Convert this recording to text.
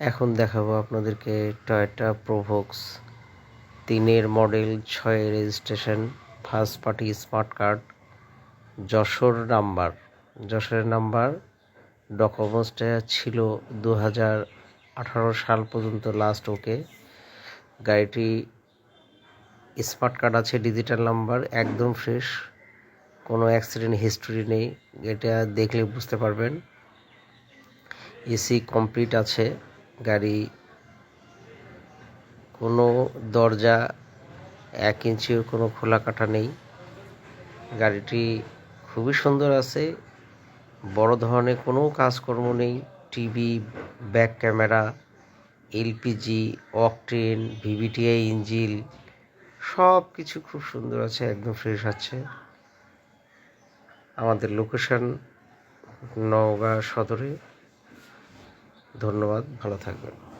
এখন দেখাবো আপনাদেরকে টয়োটা প্রোভোক্স তিনের মডেল ছয়ের registration first party smart card Jessore number. যশোরের নাম্বার ডকুমেন্টসটা ছিল দু হাজার আঠারো সাল পর্যন্ত লাস্ট ওকে গাড়িটি স্মার্ট কার্ড আছে ডিজিটাল নাম্বার একদম ফ্রেশ কোনো অ্যাক্সিডেন্ট হিস্টোরি নেই। এটা দেখলে বুঝতে পারবেন। এসি কমপ্লিট আছে। গাড়ি, কোনো দরজা এক ইঞ্চিও কোনো খোলা কাটা নেই। গাড়িটি খুবই সুন্দর আছে, বড় ধরনের কোনো কাজকর্ম নেই। TV, back camera, LPG, octane, VVTI engine সব কিছু খুব সুন্দর আছে, একদম ফ্রেশ আছে। আমাদের লোকেশন নওগাঁ সদরে। ধন্যবাদ ভালো থাকবেন।